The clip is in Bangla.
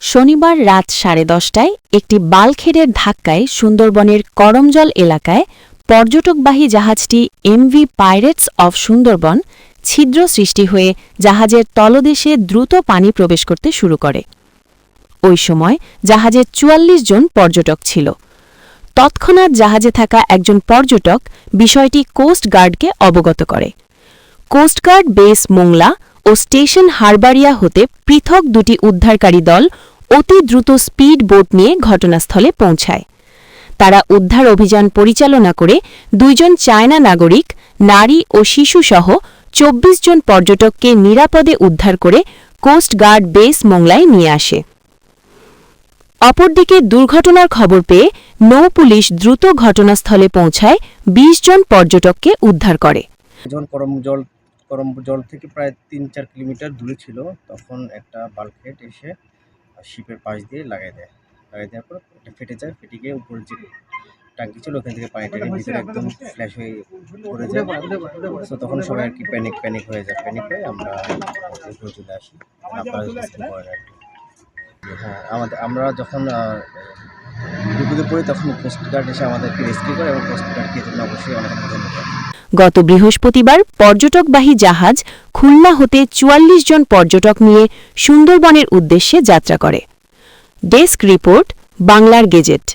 শনিবার রাত সাড়ে দশটায় একটি বালখেড়ের ধাক্কায় সুন্দরবনের করমজল এলাকায় পর্যটকবাহী জাহাজটি এমভি পাইরেটস অফ সুন্দরবন ছিদ্র সৃষ্টি হয়ে জাহাজের তলদেশে দ্রুত পানি প্রবেশ করতে শুরু করে। ওই সময় জাহাজে চুয়াল্লিশ জন পর্যটক ছিল। তৎক্ষণাৎ জাহাজে থাকা একজন পর্যটক বিষয়টি কোস্টগার্ডকে অবগত করে। কোস্টগার্ড বেস মোংলা ও স্টেশন হারবারিয়া হতে পৃথক দুটি উদ্ধারকারী দল অতি দ্রুত স্পিড বোট নিয়ে ঘটনাস্থলে পৌঁছায়। তারা উদ্ধার অভিযান পরিচালনা করে দুইজন চায়না নাগরিক, নারী ও শিশুসহ চব্বিশ জন পর্যটককে নিরাপদে উদ্ধার করে কোস্টগার্ড বেস মোংলায় নিয়ে আসে। অপরদিকে দুর্ঘটনার খবর পেয়ে নৌ পুলিশ দ্রুত ঘটনাস্থলে পৌঁছায় ২০ জন পর্যটককে উদ্ধার করে। জল থেকে প্রায় তিন চার কিলোমিটার দূরে ছিল, তখন একটা বাল্কহেড এসে শিপের পাশ দিয়ে লাগাই দেয়। লাগাই দেওয়ার পর এটা ফেটে যায়, ফেটে গিয়ে উপরে যে টাঙ্কি ছিল, ওখান থেকে পানি টানি ভিতরে একদম ফ্ল্যাশ হয়ে পড়ে যায়। তো তখন সবাই আর কি প্যানিক প্যানিক হয়ে যায়। প্যানিক হয়ে আমরা চলে আসি। আপনারা হ্যাঁ আমাদের আমরা যখন বিপদে পড়ি, তখন এসে আমাদেরকে রেস্কিউ করে এবং জন্য অবশ্যই অনেক ধন্যবাদ। গত বৃহস্পতিবার পর্যটকবাহী জাহাজ খুলনা হতে চুয়াল্লিশ জন পর্যটক নিয়ে সুন্দরবনের উদ্দেশ্যে যাত্রা করে। ডেস্ক রিপোর্ট, বাংলার গেজেট।